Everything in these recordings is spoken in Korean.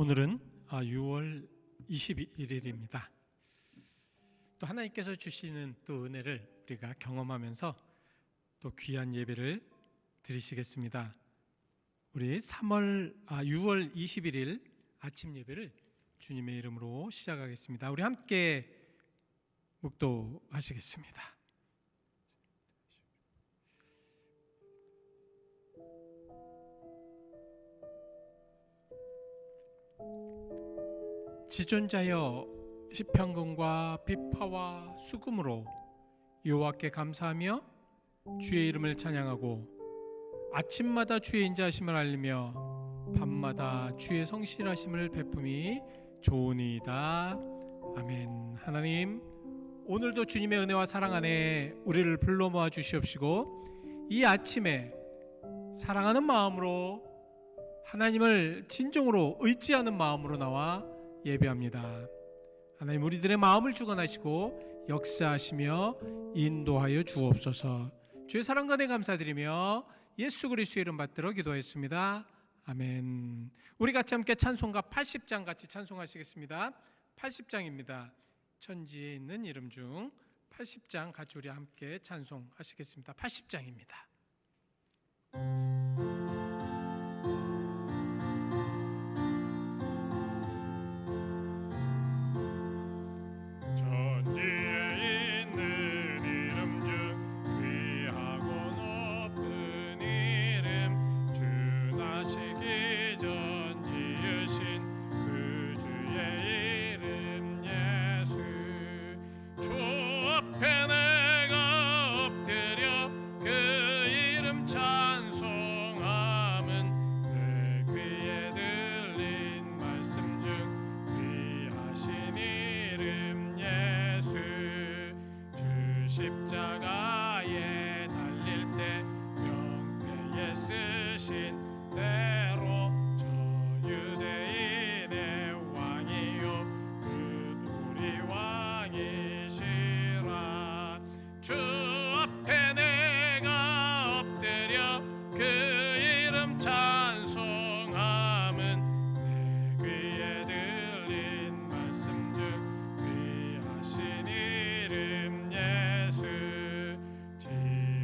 오늘은 6월 21일입니다. 또 하나님께서 주시는 또 은혜를 우리가 경험하면서 또 귀한 예배를 드리시겠습니다. 우리 3월 아 6월 21일 아침 예배를 주님의 이름으로 시작하겠습니다. 우리 함께 묵도하시겠습니다. 지존자여 시편금과 비파와 수금으로 여호와께 감사하며 주의 이름을 찬양하고 아침마다 주의 인자하심을 알리며 밤마다 주의 성실하심을 베품이 좋으니이다. 아멘. 하나님 오늘도 주님의 은혜와 사랑 안에 우리를 불러 모아 주시옵시고 이 아침에 사랑하는 마음으로 하나님을 진정으로 의지하는 마음으로 나와 예배합니다. 하나님 우리들의 마음을 주관하시고 역사하시며 인도하여 주옵소서. 주의 사랑과 내 감사드리며 예수 그리스도의 이름 받들어 기도했습니다. 아멘. 우리 같이 함께 찬송가 80장 같이 찬송하시겠습니다. 80장입니다. 천지에 있는 이름 중 80장 같이 우리 함께 찬송하시겠습니다. 80장입니다.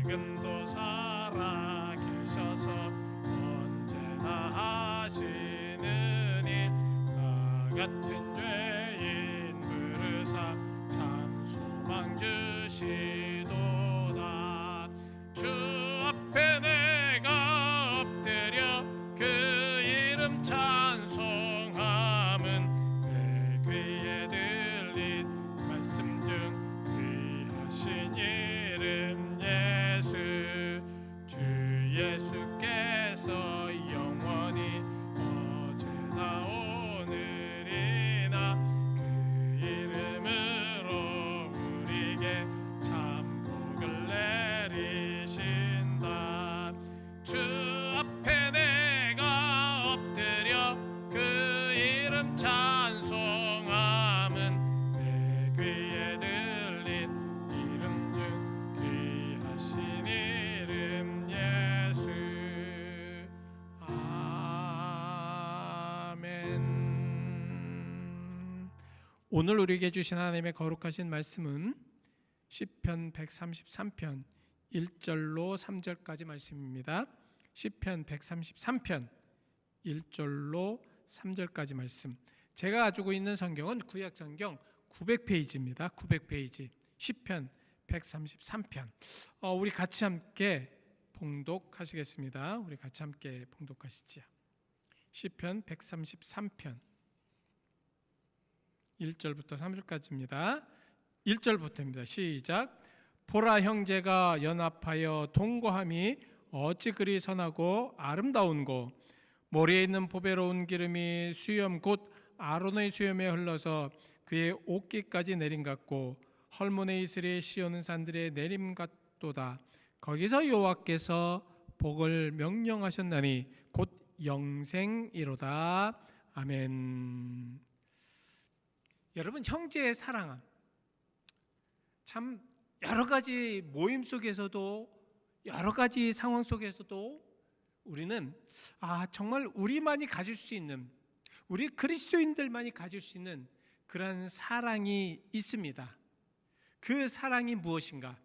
지금도 살아 계셔서 언제나 하시는 일. 나 같은 죄인 부르사 참 소망 주시 오늘 우리에게 주신 하나님의 거룩하신 말씀은 시편 133편 1절로 3절까지 말씀입니다. 시편 133편 1절로 3절까지 말씀. 제가 가지고 있는 성경은 구약 성경 900페이지입니다. 900페이지. 시편 133편. 어, 우리 같이 함께 봉독하시겠습니다. 우리 같이 함께 봉독하시지요. 시편 133편 1절부터 3절까지입니다. 1절부터입니다. 시작. 보라 형제가 연합하여 동거함이 어찌 그리 선하고 아름다운고 머리에 있는 보배로운 기름이 수염 곧 아론의 수염에 흘러서 그의 옷깃까지 내림 같고 헐몬의 이슬에 씌우는 산들의 내림 같도다. 거기서 여호와께서 복을 명령하셨나니 곧 영생이로다. 아멘. 여러분 형제의 사랑함 참 여러 가지 모임 속에서도 여러 가지 상황 속에서도 우리는 아 정말 우리만이 가질 수 있는 우리 그리스도인들만이 가질 수 있는 그러한 사랑이 있습니다. 그 사랑이 무엇인가?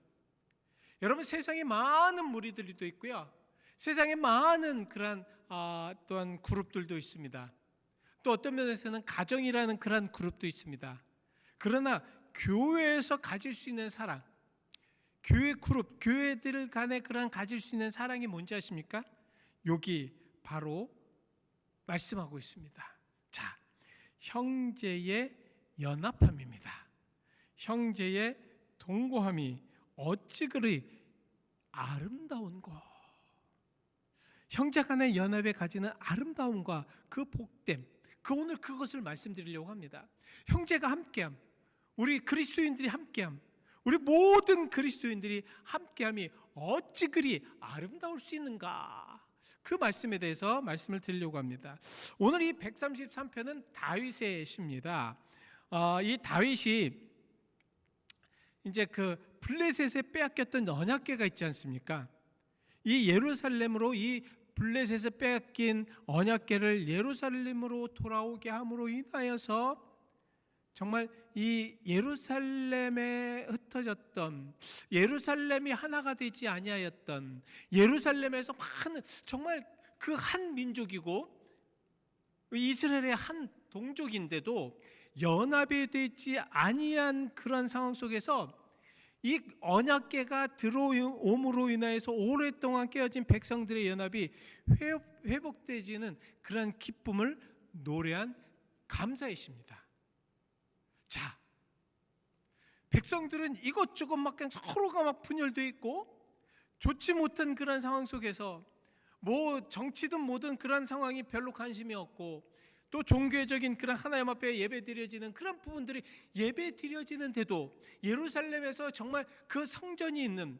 여러분 세상에 많은 무리들도 있고요. 세상에 많은 그러한 아, 또한 그룹들도 있습니다. 또 어떤 면에서는 가정이라는 그러한 그룹도 있습니다. 그러나 교회에서 가질 수 있는 사랑, 교회 그룹, 교회들 간에 그러한 가질 수 있는 사랑이 뭔지 아십니까? 여기 바로 말씀하고 있습니다. 자, 형제의 연합함입니다. 형제의 동거함이 어찌 그리 아름다운 거. 형제 간의 연합에 가지는 아름다움과 그 복됨, 그 오늘 그것을 말씀드리려고 합니다. 형제가 함께함, 우리 그리스도인들이 함께함, 우리 모든 그리스도인들이 함께함이 어찌 그리 아름다울 수 있는가? 그 말씀에 대해서 말씀을 드리려고 합니다. 오늘 이 133편은 다윗의 시입니다. 어, 이 다윗이 이제 그 블레셋에 빼앗겼던 언약궤가 있지 않습니까? 이 예루살렘으로 이 블레셋에 빼앗긴 언약궤를 예루살렘으로 돌아오게 함으로 인하여서 정말 이 예루살렘에 흩어졌던 예루살렘이 하나가 되지 아니하였던 예루살렘에서 많은 정말 그 한 민족이고 이스라엘의 한 동족인데도 연합이 되지 아니한 그런 상황 속에서 이 언약계가 들어옴으로 인하여서 오랫동안 깨어진 백성들의 연합이 회복되지는 그런 기쁨을 노래한 감사의 시입니다. 자, 백성들은 이것저것 막 그냥 서로가 막 분열돼 있고 좋지 못한 그런 상황 속에서 뭐 정치든 뭐든 그런 상황이 별로 관심이 없고 또 종교적인 그런 하나님 앞에 예배 드려지는 그런 부분들이 예배 드려지는데도 예루살렘에서 정말 그 성전이 있는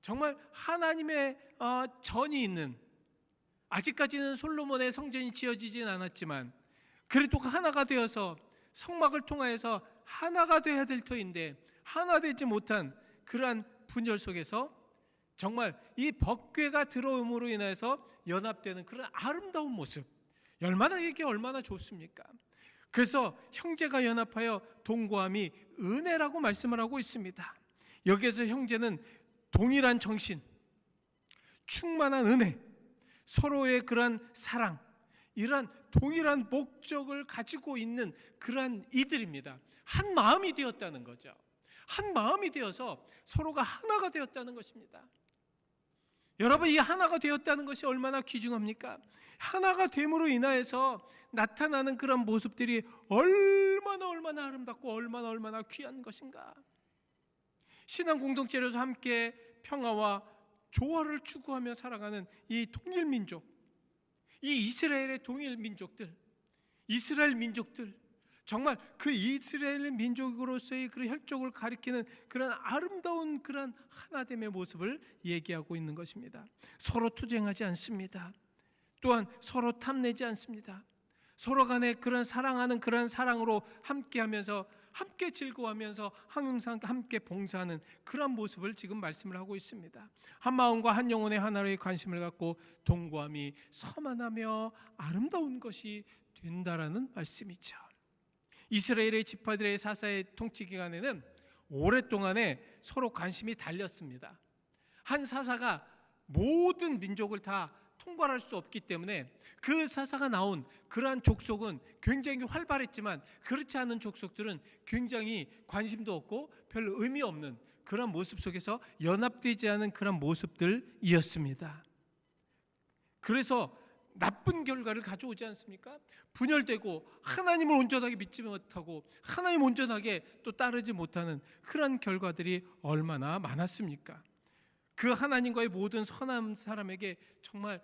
정말 하나님의 어, 전이 있는 아직까지는 솔로몬의 성전이 지어지진 않았지만 그래도 하나가 되어서 성막을 통하여서 하나가 되어야 될 터인데 하나 되지 못한 그러한 분열 속에서 정말 이 법궤가 들어옴으로 인해서 연합되는 그런 아름다운 모습 얼마나 이게 얼마나 좋습니까? 그래서 형제가 연합하여 동거함이 은혜라고 말씀을 하고 있습니다. 여기에서 형제는 동일한 정신, 충만한 은혜, 서로의 그러한 사랑, 이러한 동일한 목적을 가지고 있는 그러한 이들입니다. 한 마음이 되었다는 거죠. 한 마음이 되어서 서로가 하나가 되었다는 것입니다. 여러분 이 하나가 되었다는 것이 얼마나 귀중합니까? 하나가 됨으로 인하여서 나타나는 그런 모습들이 얼마나 얼마나 아름답고 얼마나 얼마나 귀한 것인가. 신앙 공동체로서 함께 평화와 조화를 추구하며 살아가는 이 통일 민족, 이 이스라엘의 동일 민족들, 이스라엘 민족들, 정말 그 이스라엘 민족으로서의 그 혈족을 가리키는 그런 아름다운 그런 하나됨의 모습을 얘기하고 있는 것입니다. 서로 투쟁하지 않습니다. 또한 서로 탐내지 않습니다. 서로 간에 그런 사랑하는 그런 사랑으로 함께 하면서 함께 즐거워하면서 항상 함께 봉사하는 그런 모습을 지금 말씀을 하고 있습니다. 한 마음과 한 영혼의 하나로의 관심을 갖고 동거함이 서만하며 아름다운 것이 된다라는 말씀이죠. 이스라엘의 지파들의 사사의 통치 기간에는 오랫동안에 서로 관심이 달렸습니다. 한 사사가 모든 민족을 다 통괄할 수 없기 때문에 그 사사가 나온 그러한 족속은 굉장히 활발했지만 그렇지 않은 족속들은 굉장히 관심도 없고 별 의미 없는 그런 모습 속에서 연합되지 않은 그런 모습들이었습니다. 그래서 나쁜 결과를 가져오지 않습니까? 분열되고 하나님을 온전하게 믿지 못하고 하나님 온전하게 또 따르지 못하는 그런 결과들이 얼마나 많았습니까? 그 하나님과의 모든 선한 사람에게 정말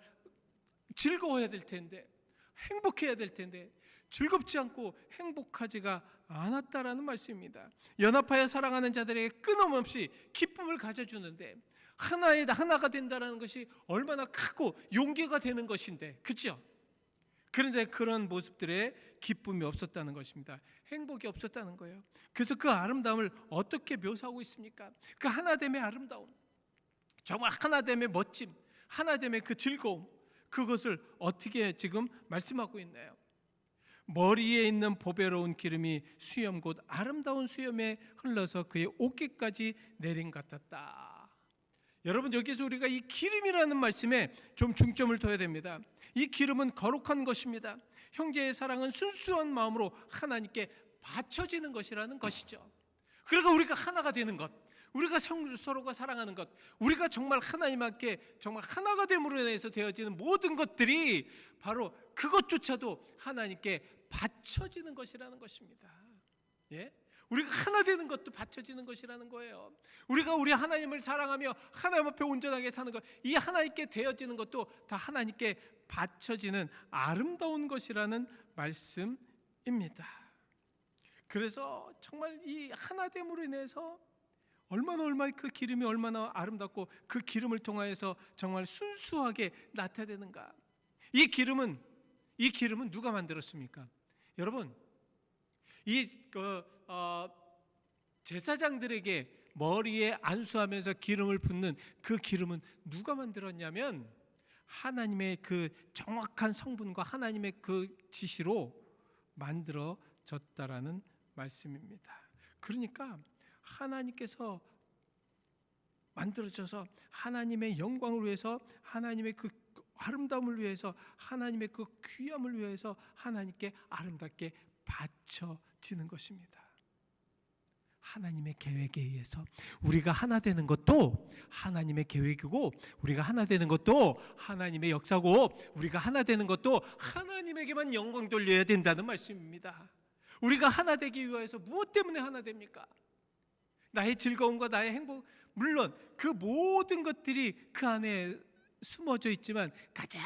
즐거워야 될 텐데 행복해야 될 텐데 즐겁지 않고 행복하지가 않았다라는 말씀입니다. 연합하여 사랑하는 자들에게 끊임없이 기쁨을 가져주는데 하나의 하나가 된다라는 것이 얼마나 크고 용기가 되는 것인데, 그렇죠? 그런데 그런 모습들에 기쁨이 없었다는 것입니다. 행복이 없었다는 거예요. 그래서 그 아름다움을 어떻게 묘사하고 있습니까? 그 하나됨의 아름다움, 정말 하나됨의 멋짐, 하나됨의 그 즐거움, 그것을 어떻게 지금 말씀하고 있나요? 머리에 있는 보배로운 기름이 수염 곧 아름다운 수염에 흘러서 그의 어깨까지 내린 것 같았다. 여러분 여기서 우리가 이 기름이라는 말씀에 좀 중점을 둬야 됩니다. 이 기름은 거룩한 것입니다. 형제의 사랑은 순수한 마음으로 하나님께 바쳐지는 것이라는 것이죠. 그러니까 우리가 하나가 되는 것, 우리가 성- 서로가 사랑하는 것, 우리가 정말 하나님께 정말 하나가 됨으로 인해서 되어지는 모든 것들이 바로 그것조차도 하나님께 바쳐지는 것이라는 것입니다. 예? 우리가 하나 되는 것도 바쳐지는 것이라는 거예요. 우리가 우리 하나님을 사랑하며 하나님 앞에 온전하게 사는 것, 이 하나님께 되어지는 것도 다 하나님께 바쳐지는 아름다운 것이라는 말씀입니다. 그래서 정말 이 하나됨으로 인해서 얼마나 얼마나 그 기름이 얼마나 아름답고 그 기름을 통하여서 정말 순수하게 나타내는가. 이 기름은 이 기름은 누가 만들었습니까? 여러분 이 그 어, 제사장들에게 머리에 안수하면서 기름을 붓는 그 기름은 누가 만들었냐면 하나님의 그 정확한 성분과 하나님의 그 지시로 만들어졌다라는 말씀입니다. 그러니까 하나님께서 만들어져서 하나님의 영광을 위해서 하나님의 그 아름다움을 위해서 하나님의 그 귀함을 위해서 하나님께 아름답게 바쳐지는 것입니다. 하나님의 계획에 의해서 우리가 하나 되는 것도 하나님의 계획이고 우리가 하나 되는 것도 하나님의 역사고 우리가 하나 되는 것도 하나님에게만 영광 돌려야 된다는 말씀입니다. 우리가 하나 되기 위해서 무엇 때문에 하나 됩니까? 나의 즐거움과 나의 행복 물론 그 모든 것들이 그 안에 숨어져 있지만 가장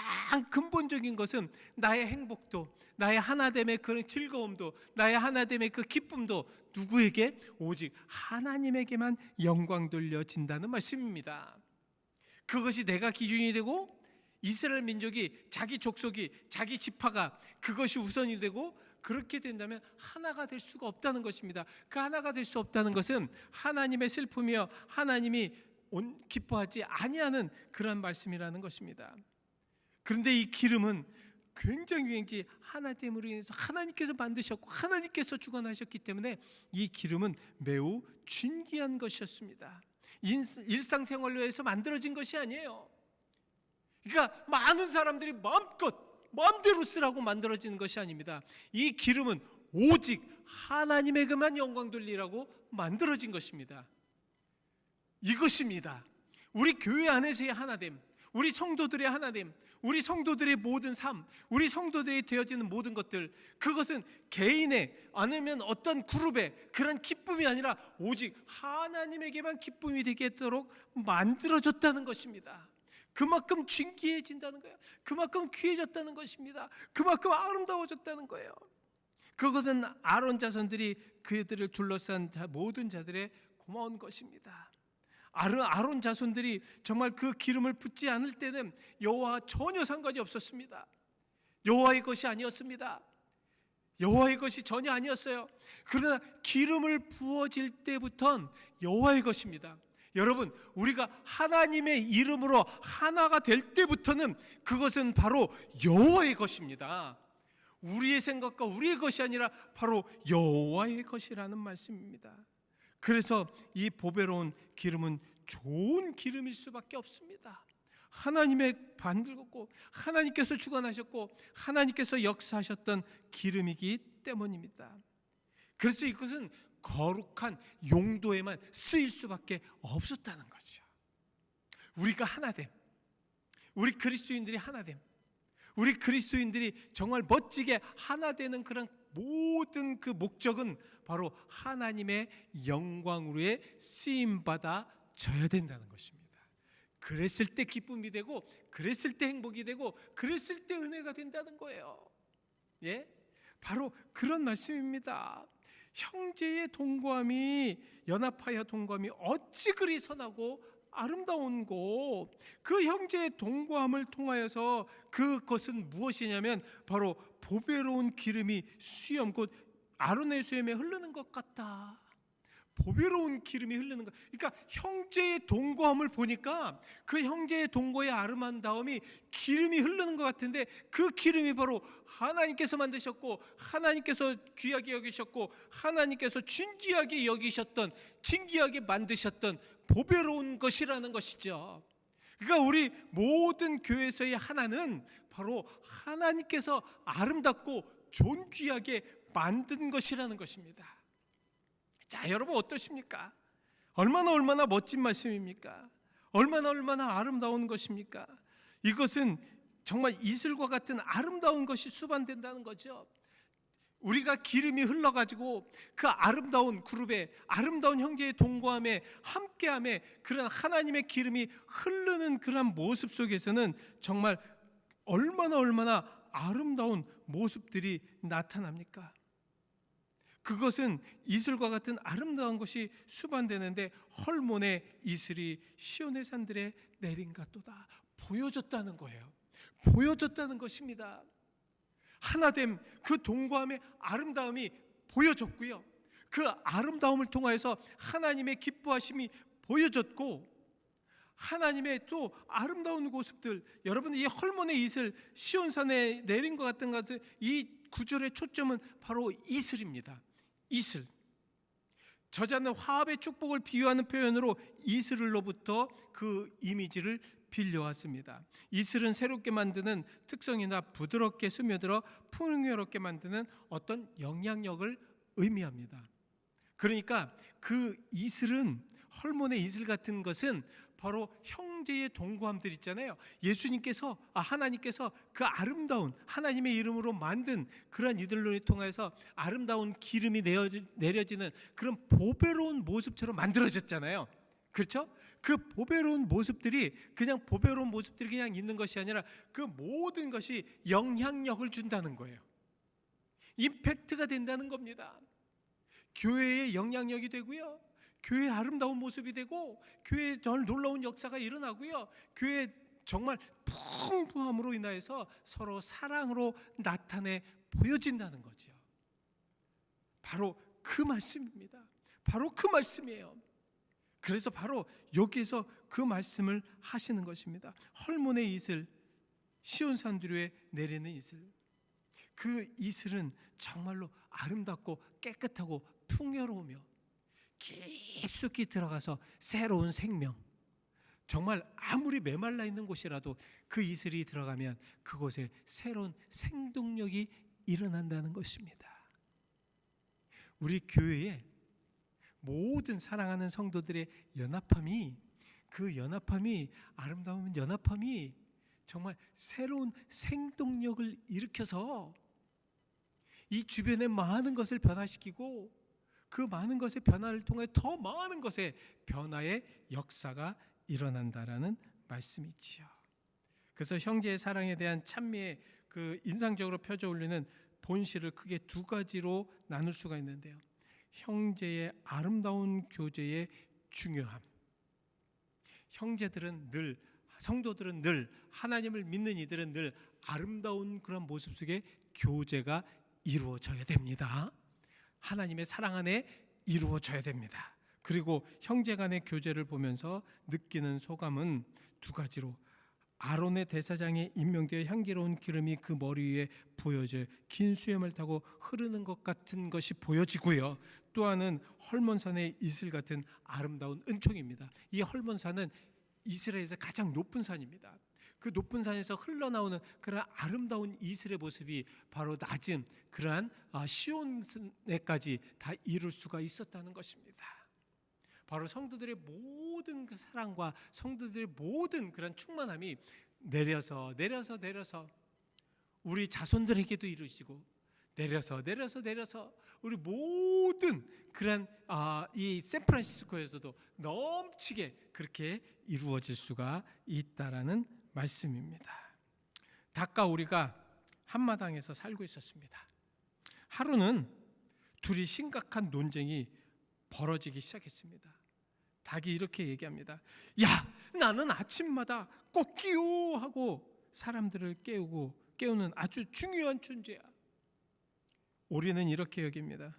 근본적인 것은 나의 행복도 나의 하나됨의 그런 즐거움도 나의 하나됨의 그 기쁨도 누구에게 오직 하나님에게만 영광 돌려진다는 말씀입니다. 그것이 내가 기준이 되고 이스라엘 민족이 자기 족속이 자기 지파가 그것이 우선이 되고 그렇게 된다면 하나가 될 수가 없다는 것입니다. 그 하나가 될 수 없다는 것은 하나님의 슬픔이여 하나님이 온 기뻐하지 아니하는 그런 말씀이라는 것입니다. 그런데 이 기름은 굉장히 굉장히 하나됨으로 인해서 하나님께서 만드셨고 하나님께서 주관하셨기 때문에 이 기름은 매우 존귀한 것이었습니다. 일상생활로 해서 만들어진 것이 아니에요. 그러니까 많은 사람들이 마음껏 마음대로 쓰라고 만들어지는 것이 아닙니다. 이 기름은 오직 하나님에게만 영광 돌리라고 만들어진 것입니다. 이것입니다. 우리 교회 안에서의 하나됨, 우리 성도들의 하나됨, 우리 성도들의 모든 삶, 우리 성도들이 되어지는 모든 것들, 그것은 개인의 아니면 어떤 그룹의 그런 기쁨이 아니라 오직 하나님에게만 기쁨이 되겠도록 만들어졌다는 것입니다. 그만큼 진귀해진다는 거예요. 그만큼 귀해졌다는 것입니다. 그만큼 아름다워졌다는 거예요. 그것은 아론 자손들이 그들을 둘러싼 모든 자들의 고마운 것입니다. 아론 자손들이 정말 그 기름을 붓지 않을 때는 여호와 전혀 상관이 없었습니다. 여호와의 것이 아니었습니다. 여호와의 것이 전혀 아니었어요. 그러나 기름을 부어질 때부터 여호와의 것입니다. 여러분, 우리가 하나님의 이름으로 하나가 될 때부터는 그것은 바로 여호와의 것입니다. 우리의 생각과 우리의 것이 아니라 바로 여호와의 것이라는 말씀입니다. 그래서 이 보배로운 기름은 좋은 기름일 수밖에 없습니다. 하나님의 반들고 하나님께서 주관하셨고 하나님께서 역사하셨던 기름이기 때문입니다. 그래서 이것은 거룩한 용도에만 쓰일 수밖에 없었다는 거죠. 우리가 하나됨, 우리 그리스도인들이 하나됨, 우리 그리스도인들이 정말 멋지게 하나 되는 그런 모든 그 목적은 바로 하나님의 영광으로의 쓰임 받아 져야 된다는 것입니다. 그랬을 때 기쁨이 되고 그랬을 때 행복이 되고 그랬을 때 은혜가 된다는 거예요. 예? 바로 그런 말씀입니다. 형제의 동거함이 연합하여 동거함이 어찌 그리 선하고 아름다운고 그 형제의 동거함을 통하여서 그것은 무엇이냐면 바로 보배로운 기름이 수염 곧 아론의 수염에 흐르는 것 같다. 보배로운 기름이 흐르는 거. 그러니까 형제의 동거함을 보니까 그 형제의 동거의 아름다움이 기름이 흐르는 것 같은데 그 기름이 바로 하나님께서 만드셨고 하나님께서 귀하게 여기셨고 하나님께서 진귀하게 여기셨던 진귀하게 만드셨던 보배로운 것이라는 것이죠. 그러니까 우리 모든 교회에서의 하나는 바로 하나님께서 아름답고 존귀하게 만든 것이라는 것입니다. 자, 여러분 어떠십니까? 얼마나 얼마나 멋진 말씀입니까? 얼마나 얼마나 아름다운 것입니까? 이것은 정말 이슬과 같은 아름다운 것이 수반된다는 거죠. 우리가 기름이 흘러가지고 그 아름다운 그룹에 아름다운 형제의 동거함에 함께함에 그런 하나님의 기름이 흐르는 그런 모습 속에서는 정말 얼마나 얼마나 아름다운 모습들이 나타납니까? 그것은 이슬과 같은 아름다운 것이 수반되는데 헐몬의 이슬이 시온의 산들에 내린 같도다 보여줬다는 거예요. 보여줬다는 것입니다. 하나됨 그 동거함의 아름다움이 보여졌고요. 그 아름다움을 통하여서 하나님의 기뻐하심이 보여졌고 하나님의 또 아름다운 모습들 여러분 이 헐몬의 이슬 시온산에 내린 것 같은 것은 이 구절의 초점은 바로 이슬입니다. 이슬. 저자는 화합의 축복을 비유하는 표현으로 이슬로부터 그 이미지를 빌려왔습니다. 이슬은 새롭게 만드는 특성이나 부드럽게 스며들어 풍요롭게 만드는 어떤 영향력을 의미합니다. 그러니까 그 이슬은 헐몬의 이슬 같은 것은 바로 형제의 동거함들 있잖아요. 예수님께서 아, 하나님께서 그 아름다운 하나님의 이름으로 만든 그러한 이들로 통해서 아름다운 기름이 내려지는 그런 보배로운 모습처럼 만들어졌잖아요. 그렇죠? 그 보배로운 모습들이 그냥 보배로운 모습들이 그냥 있는 것이 아니라 그 모든 것이 영향력을 준다는 거예요. 임팩트가 된다는 겁니다. 교회의 영향력이 되고요. 교회의 아름다운 모습이 되고 교회에 절 놀라운 역사가 일어나고요. 교회 정말 풍부함으로 인하여서 서로 사랑으로 나타내 보여진다는 거죠. 바로 그 말씀입니다. 바로 그 말씀이에요. 그래서 바로 여기에서 그 말씀을 하시는 것입니다. 헐몬의 이슬, 시온산 두류에 내리는 이슬. 그 이슬은 정말로 아름답고 깨끗하고 풍요로우며 깊숙이 들어가서 새로운 생명. 정말 아무리 메말라 있는 곳이라도 그 이슬이 들어가면 그곳에 새로운 생동력이 일어난다는 것입니다. 우리 교회에 모든 사랑하는 성도들의 연합함이 그 연합함이 아름다운 연합함이 정말 새로운 생동력을 일으켜서 이 주변의 많은 것을 변화시키고 그 많은 것의 변화를 통해 더 많은 것의 변화의 역사가 일어난다라는 말씀이지요. 그래서 형제의 사랑에 대한 찬미의 그 인상적으로 펴져 올리는 본실을 크게 두 가지로 나눌 수가 있는데요. 형제의 아름다운 교제의 중요함. 형제들은 늘 성도들은 늘 하나님을 믿는 이들은 늘 아름다운 그런 모습 속에 교제가 이루어져야 됩니다. 하나님의 사랑 안에 이루어져야 됩니다. 그리고 형제 간의 교제를 보면서 느끼는 소감은 두 가지로 아론의 대사장에 임명되어 향기로운 기름이 그 머리 위에 부여져 긴 수염을 타고 흐르는 것 같은 것이 보여지고요. 또 하나는 헐몬산의 이슬 같은 아름다운 은총입니다. 이 헐몬산은 이스라엘에서 가장 높은 산입니다. 그 높은 산에서 흘러나오는 그런 아름다운 이슬의 모습이 바로 낮은 그러한 아, 시온에까지 다 이룰 수가 있었다는 것입니다. 바로 성도들의 모든 그 사랑과 성도들의 모든 그런 충만함이 내려서 내려서 내려서 우리 자손들에게도 이루시고 내려서 내려서 내려서 우리 모든 그런 아, 이 샌프란시스코에서도 넘치게 그렇게 이루어질 수가 있다라는 말씀입니다. 닭과 우리가 한마당에서 살고 있었습니다. 하루는 둘이 심각한 논쟁이 벌어지기 시작했습니다. 닭이 이렇게 얘기합니다. 야, 나는 아침마다 꼭 끼우 하고 사람들을 깨우고 깨우는 아주 중요한 존재야. 우리는 이렇게 여깁니다.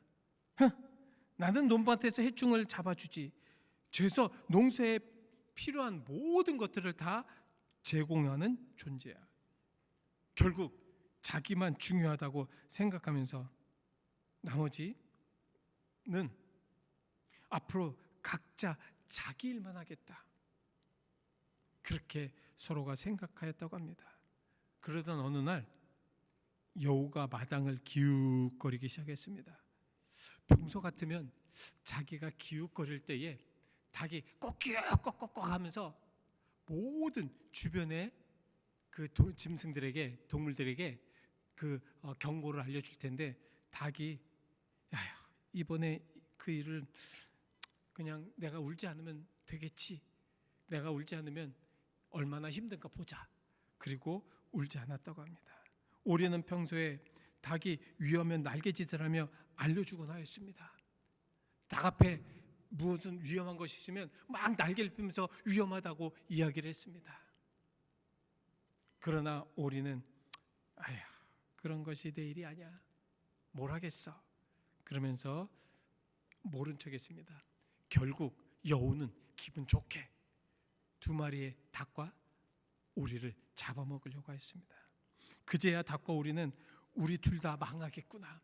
나는 논밭에서 해충을 잡아주지. 그래서 농사에 필요한 모든 것들을 다 제공하는 존재야. 결국 자기만 중요하다고 생각하면서 나머지는 앞으로 각자 자기 일만 하겠다. 그렇게 서로가 생각하였다고 합니다. 그러던 어느 날 여우가 마당을 기웃거리기 시작했습니다. 평소 같으면 자기가 기웃거릴 때에 닭이 꼭기웃꼭꼭꼭 하면서 모든 주변의 그 도- 짐승들에게 동물들에게 그 어, 경고를 알려줄 텐데 닭이 야야 이번에 그 일을 그냥 내가 울지 않으면 되겠지. 내가 울지 않으면 얼마나 힘든가 보자. 그리고 울지 않았다고 합니다. 오리는 평소에 닭이 위험한 날개짓을 하며 알려주곤 하였습니다. 닭 앞에 무슨 위험한 것이 있으면 막 날개를 펴면서 위험하다고 이야기를 했습니다. 그러나 오리는 아야 그런 것이 내 일이 아니야. 뭘 하겠어. 그러면서 모른 척했습니다. 결국 여우는 기분 좋게 두 마리의 닭과 오리를 잡아먹으려고 했습니다. 그제야 닭과 오리는 우리 둘 다 망하겠구나.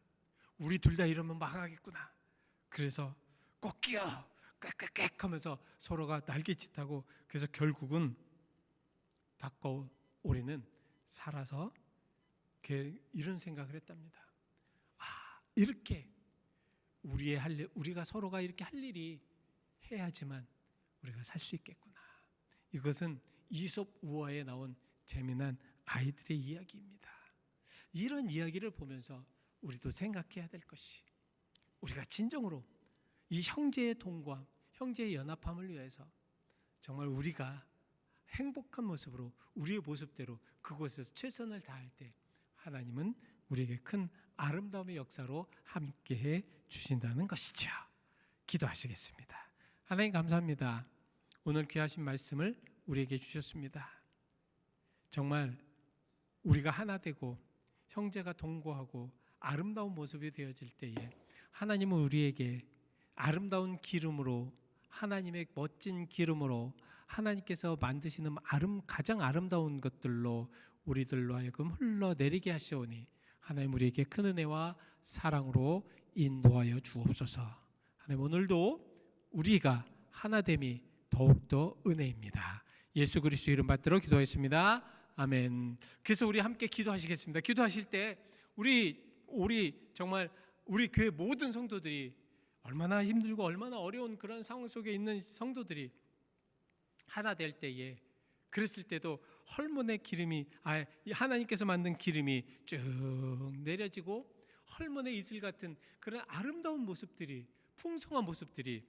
우리 둘 다 이러면 망하겠구나. 그래서 꼭 끼어 꽥꽥꽥 하면서 서로가 날개짓하고 그래서 결국은 닭과 오리는 살아서 그 이런 생각을 했답니다. 아 이렇게 우리의 할 일, 우리가 서로가 이렇게 할 일이 해야지만 우리가 살 수 있겠구나. 이것은 이솝 우화에 나온 재미난 아이들의 이야기입니다. 이런 이야기를 보면서 우리도 생각해야 될 것이 우리가 진정으로 이 형제의 동거함, 형제의 연합함을 위해서 정말 우리가 행복한 모습으로 우리의 모습대로 그곳에서 최선을 다할 때 하나님은 우리에게 큰 아름다움의 역사로 함께해 주신다는 것이죠. 기도하시겠습니다. 하나님 감사합니다. 오늘 귀하신 말씀을 우리에게 주셨습니다. 정말 우리가 하나 되고 형제가 동거하고 아름다운 모습이 되어질 때에 하나님은 우리에게 아름다운 기름으로 하나님의 멋진 기름으로 하나님께서 만드시는 아름 가장 아름다운 것들로 우리들로 하여금 흘러내리게 하시오니 하나님 우리에게 큰 은혜와 사랑으로 인도하여 주옵소서. 하나님 오늘도 우리가 하나됨이 더욱더 은혜입니다. 예수 그리스도 이름 받들어 기도했습니다. 아멘. 그래서 우리 함께 기도하시겠습니다. 기도하실 때 우리 우리 정말 우리 교회 모든 성도들이 얼마나 힘들고 얼마나 어려운 그런 상황 속에 있는 성도들이 하나 될 때에 그랬을 때도 헐몬의 기름이 아 하나님께서 만든 기름이 쭉 내려지고 헐몬의 이슬 같은 그런 아름다운 모습들이 풍성한 모습들이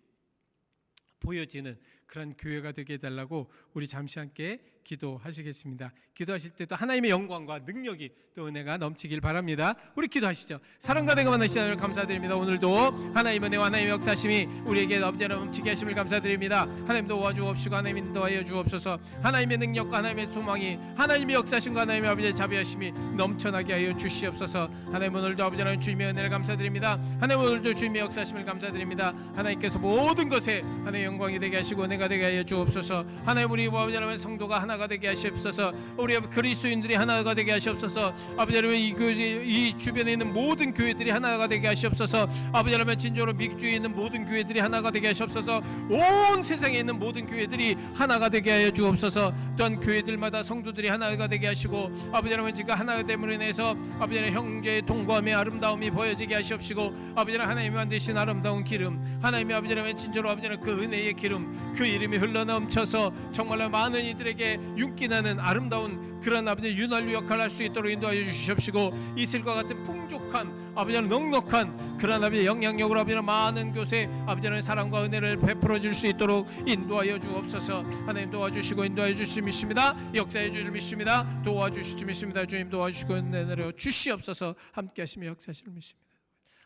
보여지는 그런 교회가 되게 해달라고 우리 잠시 함께 기도하시겠습니다. 기도하실 때도 하나님의 영광과 능력이 또 은혜가 넘치길 바랍니다. 우리 기도하시죠. 사랑과 내가 만나시하나님 감사드립니다. 오늘도 하나님의 은혜와 하나님의 역사심이 우리에게 넘치게 넘치게 하심을 감사드립니다. 하나님도 도와주옵시고 하나님 인도하여 주옵소서. 하나님의 능력과 하나님의 소망이 하나님의 역사심과 하나님의 아버지의 자비하심이 넘쳐나게 하여 주시옵소서. 하나님 오늘도 아버지 하나님 주님의 은혜를 감사드립니다. 하나님 오늘도 주님의 역사심을 감사드립니다. 하나님께서 모든 것에 하나님의 영광이 되게 하시고 내가 되게 하여 주옵소서. 하나님 우리 아버지 하나님 성도가 하나가 되게 하시옵소서. 우리 그리스도인들이 하나가 되게 하시옵소서. 아버지 하나님 이 교회 이 주변에 있는 모든 교회들이 하나가 되게 하시옵소서. 아버지 하나님 진정으로 미국주에 있는 모든 교회들이 하나가 되게 하시옵소서. 온 세상에 있는 모든 교회들이 하나가 되게 하여 주옵소서. 또한 교회들마다 성도들이 하나가 되게 하시고 아버지 하나님 지금 하나가 됨으로 인해서 아버지 하나님 형제의 동거함의 아름다움이 보여지게 하시옵시고 아버지 하나님 만드신 아름다운 기름 하나님의 아버지 하나님 진짜로 아버지 하나님 그 은혜 의 기름 그 이름이 흘러넘쳐서 정말로 많은 이들에게 윤기나는 아름다운 그런 아버지 윤활유 역할을 할 수 있도록 인도하여 주시옵시고 이슬과 같은 풍족한 아버지 하나님 넉넉한 그런 아버지 영향력으로 아버지 하나님 많은 곳에 아버지 하나님 사랑과 은혜를 베풀어 줄 수 있도록 인도하여 주옵소서. 하나님 도와주시고 인도하여 주심 믿습니다. 역사해 주실 믿습니다. 도와주실 믿습니다. 주님 도와주시고 은혜를 주시옵소서. 함께 하시며 역사하실 믿습니다.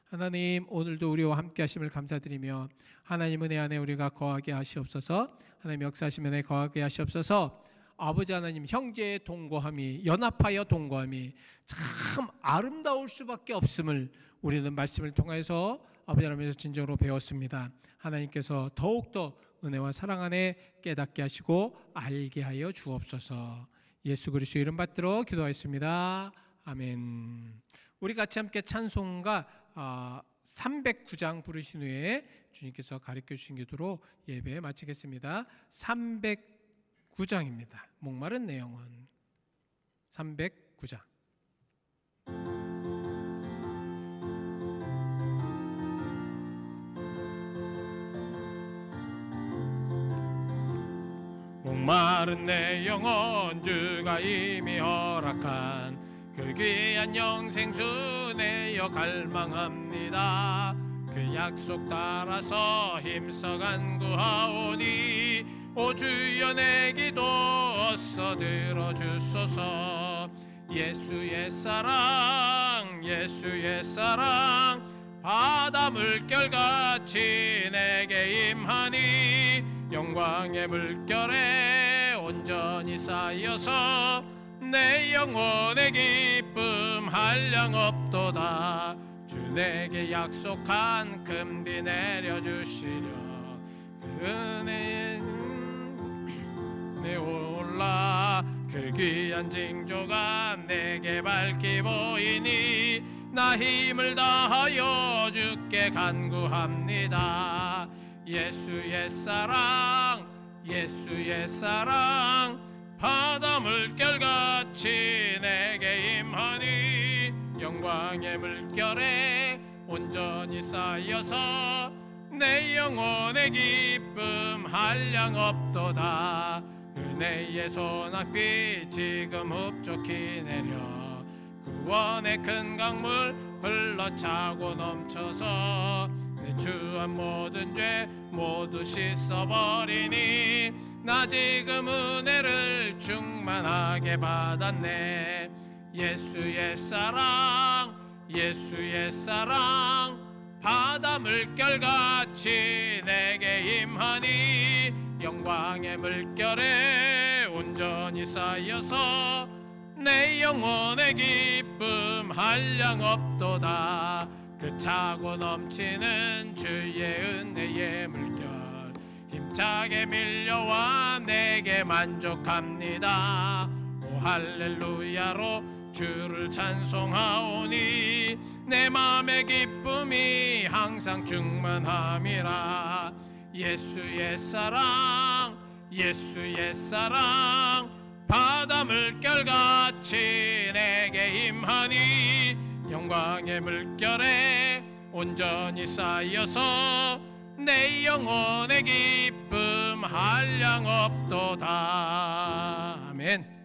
하나님 오늘도 우리와 함께 하심을 감사드리며 하나님 은혜 안에 우리가 거하게 하시옵소서 하나님 역사하시면 은혜 거하게 하시옵소서 아버지 하나님 형제의 동거함이 연합하여 동거함이 참 아름다울 수밖에 없음을 우리는 말씀을 통해서 아버지 하나님에서 진정으로 배웠습니다. 하나님께서 더욱더 은혜와 사랑 안에 깨닫게 하시고 알게 하여 주옵소서. 예수 그리스도 이름 받들어 기도하였습니다. 아멘. 우리 같이 함께 찬송가 아, 309장 부르신 후에 주님께서 가르쳐 주신 기도로 예배 마치겠습니다. 309장입니다. 목마른 내용은 309장. 목마른 내 영혼 주가 이미 허락한 그 귀한 영생수 내어 갈망합니다 그 약속 따라서 힘써 간구하오니 오 주여 내 기도 어서 들어주소서. 예수의 사랑 예수의 사랑 바다 물결같이 내게 임하니 영광의 물결에 온전히 쌓여서 내 영혼의 기쁨 한량 없도다. 주 내게 약속한 금비 내려주시려. 그 은혜에 내 올라 그 귀한 징조가 내게 밝히 보이니 나 힘을 다하여 주께 간구합니다. 예수의 사랑 예수의 사랑 바다 물결같이 내게 임하니 영광의 물결에 온전히 쌓여서 내 영혼의 기쁨 한량 없도다. 은혜의 소낙비 지금 흡족히 내려 구원의 큰 강물 흘러차고 넘쳐서 내 주한 모든 죄 모두 씻어버리니 나 지금 은혜를 충만하게 받았네 예수의 사랑 예수의 사랑 바다 물결같이 내게 임하니 영광의 물결에 온전히 쌓여서 내 영혼의 기쁨 한량 없도다. 그 차고 넘치는 주의 은혜의 물결 힘차게 밀려와 내게 만족합니다. 오 할렐루야로 주를 찬송하오니 내 맘의 기쁨이 항상 충만함이라. 예수의 사랑 예수의 사랑 바다 물결같이 내게 임하니 영광의 물결에 온전히 쌓여서 내 영혼의 기쁨 한량 없도다. 아멘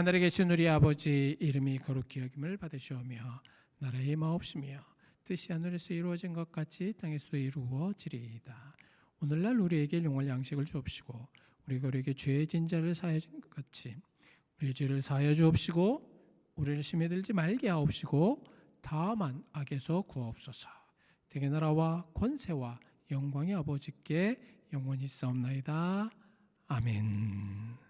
하늘에 계신 우리 아버지 이름이 거룩히 여김을 받으시오며 나라의 마옵시며 뜻이 하늘에서 이루어진 것 같이 땅에서도 이루어지리이다. 오늘날 우리에게 용할 양식을 주옵시고 우리가 우리에게 죄의 진자를 사하여 준것 같이 우리의 죄를 사하여 주옵시고 우리를 심에 들지 말게 하옵시고 다만 악에서 구하옵소서. 대개 나라와 권세와 영광의 아버지께 영원히 싸움나이다. 아멘.